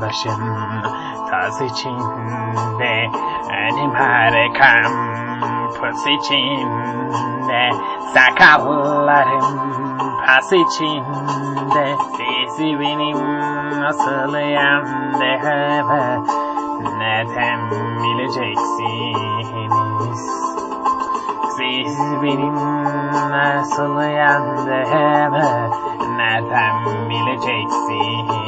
başım taz içinde Benim harikam pus içinde Sakallarım pas içinde Sizi benim nasıl yandığımı Neden bileceksiniz siz benim nasıl yandığımı nereden bileceksiniz?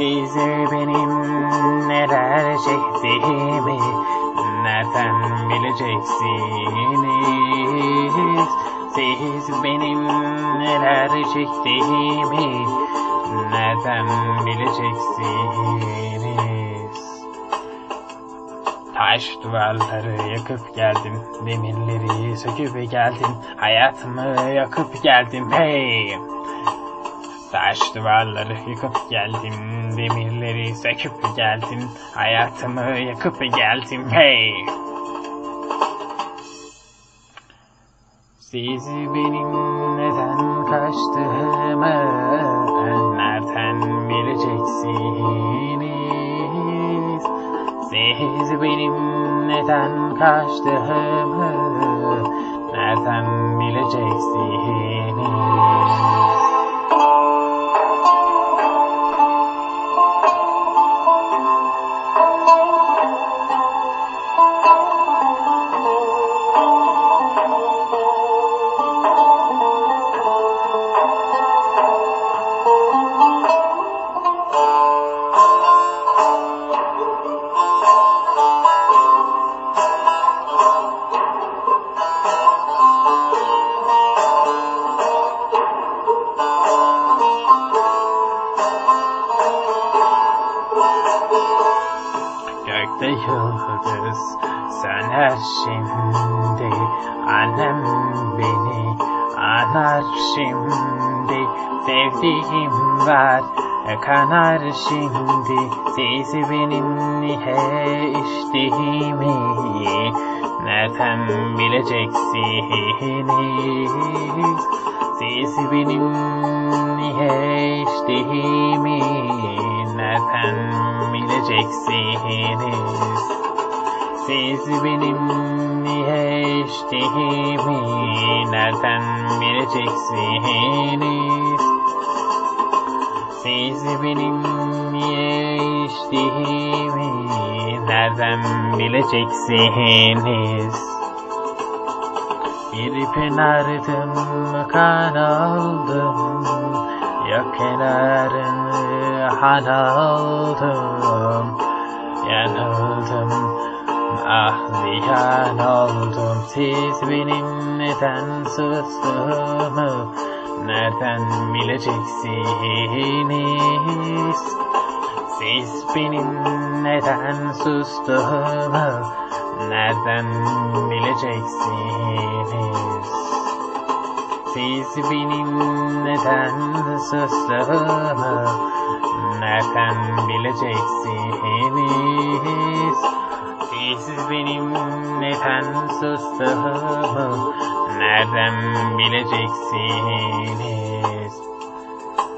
Siz benim neler çektiğimi Nereden bileceksiniz? Siz benim neler çektiğimi Nereden bileceksiniz? Taş duvarları yakıp geldim, demirleri söküp geldim, hayatımı yakıp geldim? Hey. Taş duvarları yıkıp geldim, demirleri söküp geldim, hayatımı yakıp geldim hey. Siz benim neden kaçtığımı nereden bileceksiniz? Siz benim neden kaçtığımı nereden bileceksiniz? Gökte yıldız söner şimdi. Annem beni anar şimdi. Sevdiğim var kanar şimdi. Siz benim niye içtiğimi Nereden bileceksiniz Siz benim niye içtiğimi bileceksiniz Siz benim niye içtiğimi Nereden bileceksiniz Siz benim niye içtiğimi Nereden bileceksiniz bir pınardım kan aldım. Yok kenarını han aldım Yanıldım ah ziyan oldum Siz benim neden sustuğumu Nereden bileceksiniz? Siz benim neden sustuğumu Nereden bileceksiniz? Siz benim neden sustuğumu Nereden bileceksiniz Siz benim neden sustuğumu Nereden bileceksiniz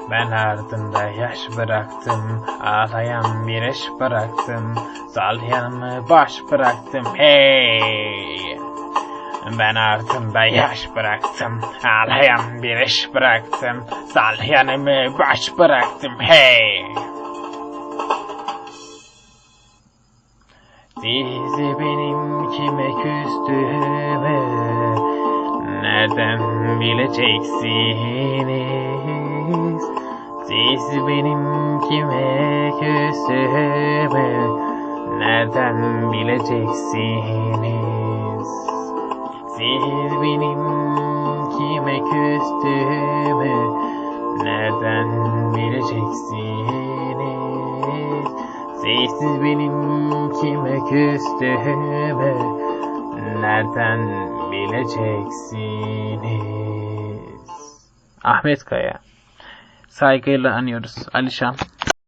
ben ardımda yaş bıraktım, ağlayan bir eş bıraktım, salyanımı baş bıraktım, hey! Ben ardımda yaş bıraktım, ağlayan bir eş bıraktım, salyanımı baş bıraktım, hey! Siz benim kime küstüğümü nereden bileceksiniz? Siz benim kime küstüğümü nereden bileceksiniz? Siz benim kime küstüğümü nereden bileceksiniz? Siz benim kime küstüğümü nereden bileceksiniz? Ahmet Kaya Saygıyla anıyoruz Alişan